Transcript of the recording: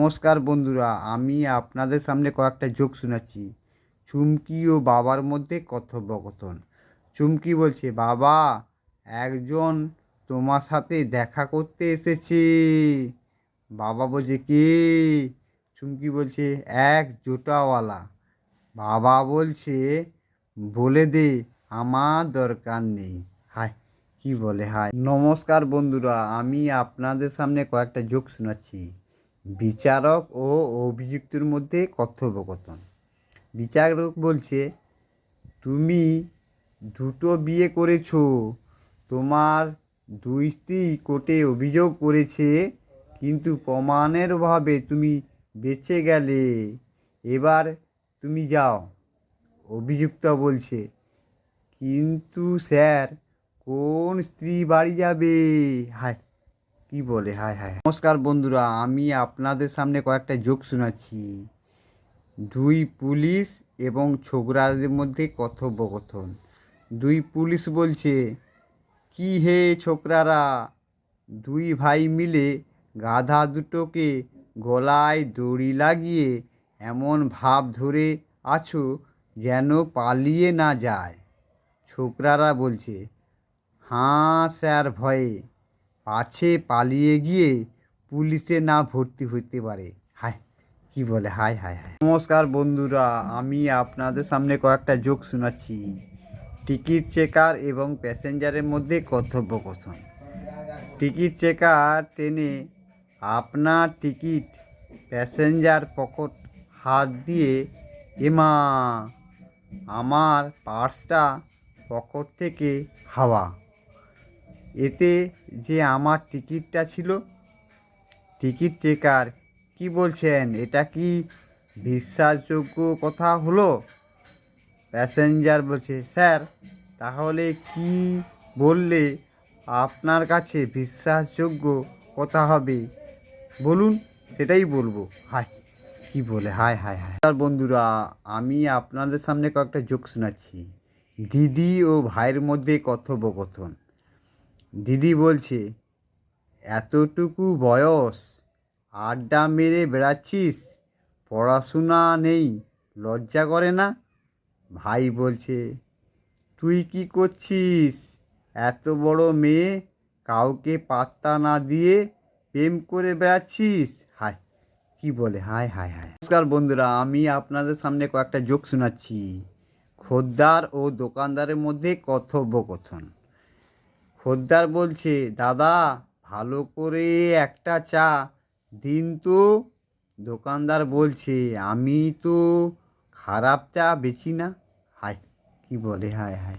নমস্কার বন্ধুরা, আমি আপনাদের সামনে কয়েকটা জোক শোনাচ্ছি। চুমকি ও বাবার মধ্যে কথোপকথন। চুমকি বলছে, বাবা, একজন তোমার সাথে দেখা করতে এসেছে। বাবা বলছে, কে? চুমকি বলছে, এক জোটাওয়ালা। বাবা বলছে, বলে দে, আমার দরকার নেই। হায়, কি বলে, হায়। নমস্কার বন্ধুরা, আমি আপনাদের সামনে কয়েকটা জোক শোনাচ্ছি। বিচারক ও অভিযুক্তর মধ্যে কথোপকথন। বিচারক বলছে, তুমি দুটো বিয়ে করেছ। তোমার দুই স্ত্রী কোর্টে অভিযোগ করেছে, কিন্তু প্রমাণের অভাবে তুমি বেঁচে গেলে। এবার তুমি যাও। অভিযুক্ত বলছে, কিন্তু স্যার, কোন স্ত্রী বাড়ি যাবে? হায় কি বলে? হায় হায় নমস্কার বন্ধুরা, আমি আপনাদের সামনে কয়েকটা জোক শোনাচ্ছি। দুই পুলিশ এবং ছোকরাদের মধ্যে কথোপকথন। দুই পুলিশ বলছে, কি হে ছোকরারা? দুই ভাই মিলে গাধা দুটোকে গলায় দড়ি লাগিয়ে এমন ভাব ধরে আছো যেন পালিয়ে না যায়। ছোকরারা বলছে, হাঁ স্যার, ভয়ে। পাছে পালিয়ে গিয়ে পুলিশে না ভর্তি হতে পারে। হায়, কি বলে? হায় হায় হায়। নমস্কার বন্ধুরা, আমি আপনাদের সামনে কয়েকটা জোক শোনাচ্ছি। টিকিট চেকার এবং প্যাসেঞ্জারের মধ্যে কথোপকথন। টিকিট চেকার ট্রেনে আপনার টিকিট প্যাসেঞ্জার পকেট হাত দিয়ে, এমা, আমার পার্সটা পকেট থেকে হাওয়া। এতে যে আমার টিকিটটা ছিল, টিকিট চেকার, কি বলছেন? এটা কি বিশ্বাসযোগ্য কথা হলো? প্যাসেঞ্জার বলছে, স্যার, তাহলে কি বললে আপনার কাছে বিশ্বাসযোগ্য কথা হবে? বলুন, সেটাই বলব। হায়, কি বলে? হায় হায় হায়। আর বন্ধুরা, আমি আপনাদের সামনে কয়েকটা জোক শোনাচ্ছি। দিদি ও ভাইয়ের মধ্যে কথোপকথন। দিদি বলছে, এতটুকু বয়স, আড্ডা মেরে বেড়াচ্ছিস, পড়াশোনা নেই, লজ্জা করে না? ভাই বলছে, তুই কি করছিস? এত বড় মেয়ে, কাউকে পাত্তা না দিয়ে প্রেম করে বেড়াচ্ছিস? হায়, কি বলে? হায় হায় হায়। নমস্কার বন্ধুরা, আমি আপনাদের সামনে কয়েকটা জোক শোনাচ্ছি। খদ্দার ও দোকানদারের মধ্যে কথোপকথন। খদ্দার বলছে, দাদা, ভালো করে একটা চা দিন তো। দোকানদার বলছে, আমি তো খারাপ চা বেচি না। হায়, কী বলে, হায় হায় হায়।